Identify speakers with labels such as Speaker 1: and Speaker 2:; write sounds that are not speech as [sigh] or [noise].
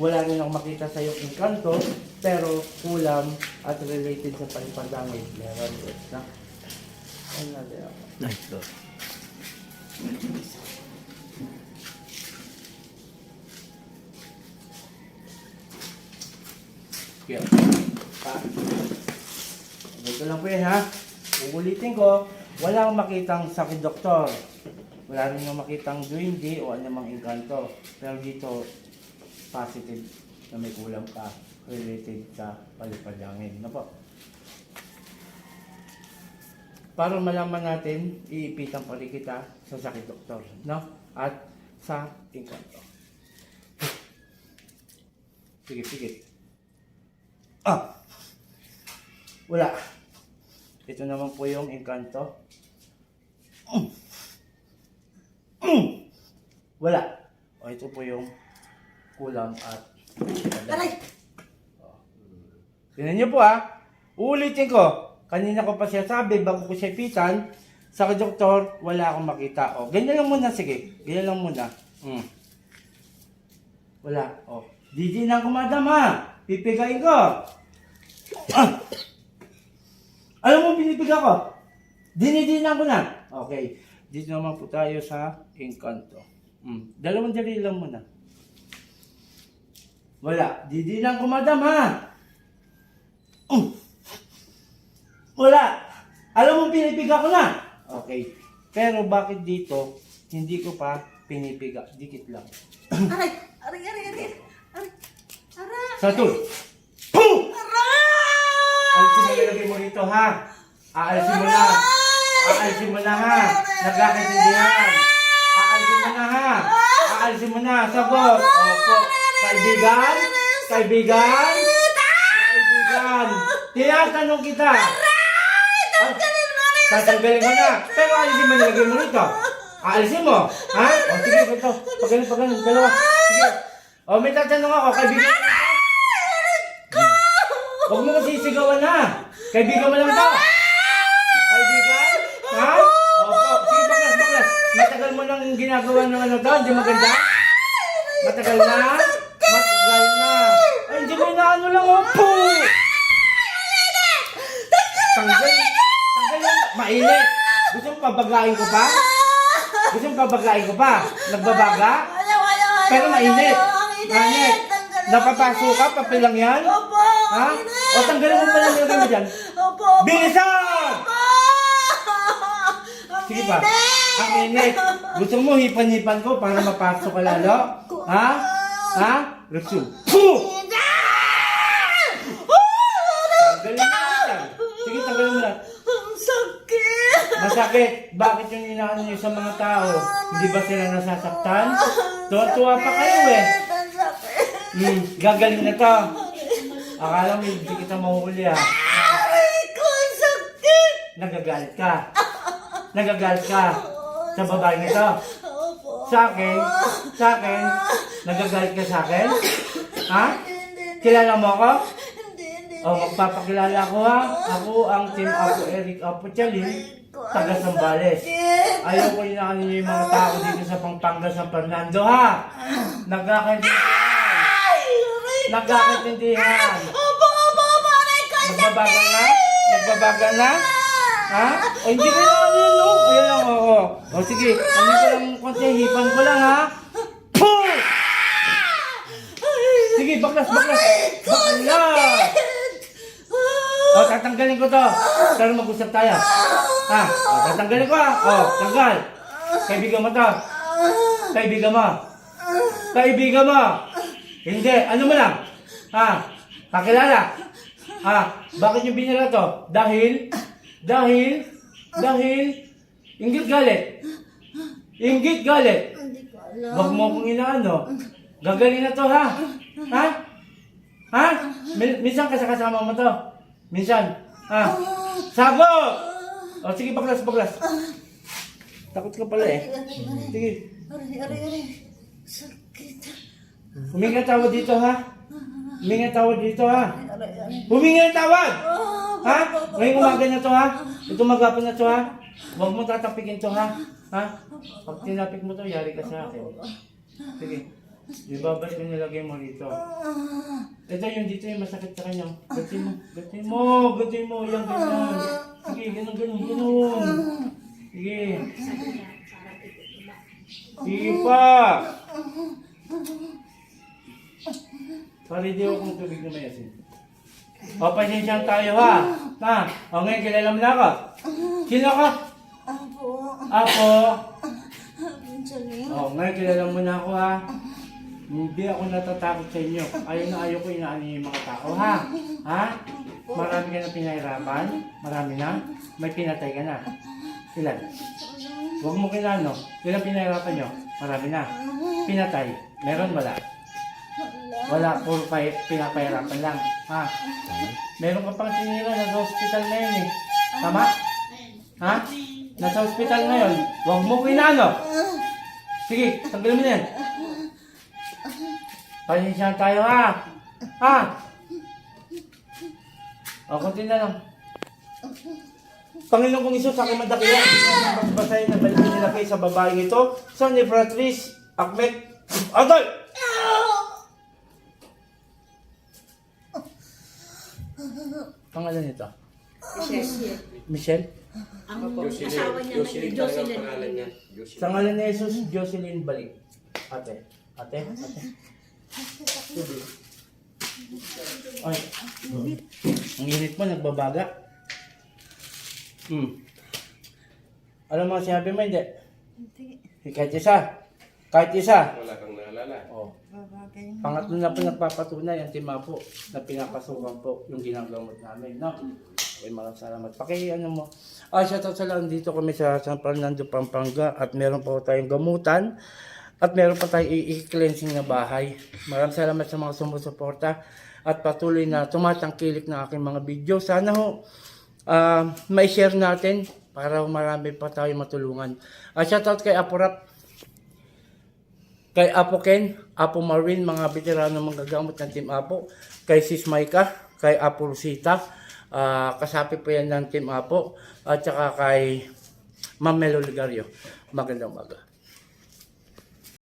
Speaker 1: wala rin akong makita sa iyong inkanto, pero kulam at related sa palipadangin. Meron din, na? Ano na din ako?
Speaker 2: Nice to.
Speaker 1: Kaya, pa. Ito lang po yan ha. Uulitin ko, wala akong makitang sakit doktor. Wala rin akong makitang duwindi o anumang inkanto. Pero dito, positive na may kulang ka related sa palipadangin. Ano po? Para malaman natin, iipitan pa rin kita sa sakit doktor. No? At sa inkanto. Sige, sige. Ah! Wala. Ito naman po yung engkanto. Mm. Mm. Wala. O ito po yung kulang at
Speaker 3: Aray!
Speaker 1: Tingnan niyo po ah. Uulitin ko. Kanina ko pa siya sabi, bago ko siya pitan, sa doktor, wala akong makita. O, ganyan lang muna, sige. Ganyan lang muna. Mm. Wala. O, di na ko madam ha. Pipigain ko. Ah! Alam mo, pinipiga ko. Dinidinan ko na. Okay. Dito naman po tayo sa Encanto. Mm. Dalawang dali lang muna. Wala. Didinan ko, madam, ha? Mm. Wala. Alam mo, pinipiga ko na. Okay. Pero bakit dito, hindi ko pa pinipiga? Dikit lang. [clears throat]
Speaker 3: Aray! Aray! Aray! Aray! Aray! Aray!
Speaker 1: Sa to. Boom!
Speaker 3: Aray!
Speaker 1: Alisin mo nilagay mo rito, ha? Aalisin mo na. Aalisin mo na, ha? Nagkakaintindihan. Aalisin mo na, ha? Aalisin mo na. Sagot. Opo. Kaibigan? Kaibigan? Kaibigan. Tinatanong kita. Ah, Tatanggalin mo na. Pero alisin mo nilagay mo rito. Aalisin mo. Ha? O sige, ito. Pagaling, pagaling. Dalawa. Sige. O may tatanong ako. Kaibigan? Huwag mo kasi sisigawan na. Kaibigan mo lang to. Kaibigan? Ha? Opo. Sige, baklas, baklas. Matagal mo nang ginagawa ng ano to? Hindi maganda? Matagal na? Matagal na. Ay, hindi mo na ano lang. Opo. Tanggal. Tanggal yan. Mainit. Gusto mo pabagain ko pa? Gusto mo pabagain ko pa? Nagbabaga? Pero mainit.
Speaker 3: Ang init!
Speaker 1: Napapasok ka? Papel lang yan?
Speaker 3: Opo!
Speaker 1: Ha? O tanggalin mo pala nilagay mo dyan.
Speaker 3: Opo!
Speaker 1: Bilisan! Sige pa. Ang init. Gusto mo hipan-hipan ko para mapasok ka lalo? Ha? Ha? Resume. Puh! Tanggalin mo yan. Sige, tanggalin mo na.
Speaker 3: Ang sakit!
Speaker 1: Masakit. Bakit yung inaano niyo sa mga tao? Hindi ba sila nasasaktan? Tuwa-tuwa pa kayo eh.
Speaker 3: Ang!
Speaker 1: Hmm, gagaling na to. Akala mo hindi kita mahuhuli ha.
Speaker 3: Aray ko! Ang sakit!
Speaker 1: Nagagalit ka. Nagagalit ka. Sa babae na to.
Speaker 3: Opo!
Speaker 1: Sa akin, sa akin, nagagalit ka sa akin? Ha? Kilala mo ako? O, magpapakilala ko ha. Ako ang Team Apo Eric Apo Chalin, taga Sambales. Ayaw ko na ninyo yung mga tao dito sa Pampanga, San Fernando ha. Nagkakaintindihan. Nagkakaintindihan.
Speaker 3: Opo! Opo! Opo! Aray ko!
Speaker 1: Nagbabagal na?
Speaker 3: sakit!
Speaker 1: Nagbabagal na? Ha? O hindi ko na ano yun, no? Ayan lang, oo. O sige, ano ko lang konti, hipan ko lang, ha? Puh! Sige, baklas, baklas. Baklas! O, tatanggalin ko to. Pero mag-usap tayo. Ha? O, tatanggalin ko, ha? O, tanggal. Kaibigan mo to. Kaibigan mo. Kaibigan mo. Hindi, ano mo lang? Ha? Kakilala? Ha? Bakit yung binira to? Dahil? Dahil? Dahil? Inggit galit. Inggit galit.
Speaker 3: Hindi ko alam.
Speaker 1: Huwag mo akong inaano. Gagaling na to, ha? Ha? Ha? Min- minsan ka sa kasama mo to. Minsan. Ha? Sagot! O, sige, baklas, baklas. Takot ka pala eh. Sige.
Speaker 3: Aray, aray, aray. Sakit.
Speaker 1: Huminga tawad dito, ha? Huminga tawad dito, ha?
Speaker 3: Aray.
Speaker 1: Huminga tawad! Ha? Ngayong umaga na to, ha? Ito magapon na to, ha? Huwag mo tatapikin to, ha? Ha? Pag tinapik mo to, yari ka sa akin. Sige. Ibabalik ko nilagay mo rito. Ito yung dito yung masakit sa kanya. Gatin mo, gatin mo, gatin mo. Yan, ganyan. Sige, ganun, ganun, ganun. Sige. Sige pa. Pare, di ako kung tubig na may asin. O, pasensyahan tayo ha. Ha? O, ngayon, kilala mo na ako. Sino ka?
Speaker 3: Apo.
Speaker 1: Ako.
Speaker 3: Benjamin.
Speaker 1: O, ngayon, kilala mo na ako ha. Hindi ako natatakot sa inyo. Ayaw na ayaw ko inaano yung mga tao ha. Ha? Marami ka na pinahirapan? Marami na? May pinatay ka na? Ilan? Huwag mo kinano. Ilan pinahirapan nyo? Marami na. Pinatay? Meron wala? Wala, puro pa, pinapahirapan lang. Ha? Meron ka pang sinira, nasa hospital ngayon eh. Tama? Ha? Nasa hospital ngayon. Huwag mo kinano. Sige, tanggalin mo na yan. Pasensyahan tayo ha. Ha? O, konti na lang. Panginoon kong Isus, aking madakila, basbasahin na balikin nila kayo sa babaeng ito, sa ni Beatrice Ahmed Adoy! Pangalan nito? Michelle?
Speaker 2: Ang asawa niya na Jocelyn.
Speaker 1: Sa ngalan ni Jesus, Jocelyn Balik. Ate, ate, ate. Ay, ang init mo, nagbabaga. Hmm. Alam mo, sinabi mo, hindi.
Speaker 3: Hindi.
Speaker 1: Kahit isa. Kahit isa.
Speaker 4: Wala kang naalala.
Speaker 1: Oh.
Speaker 3: Babagay mo.
Speaker 1: Pangatlo na po nagpapatunay ang tima po na pinapasukan po yung ginagamot namin. No? Okay, maraming salamat. Paki ano mo. Ah, shout out sa lang dito kami sa San Fernando, Pampanga at meron po tayong gamutan at meron pa tayong i-cleansing na bahay. Maraming salamat sa mga sumusuporta at patuloy na tumatangkilik na aking mga video. Sana ho ah, may share natin para marami pa tayo matulungan. At shout out kay Apurap kay Apo Ken, Apo Marvin, mga veterano manggagamot ng Team Apo, kay Sis Maika, kay Apo Rosita, ah, kasapi po yan ng Team Apo, at saka kay Ma'am Melo Ligario. Magandang umaga.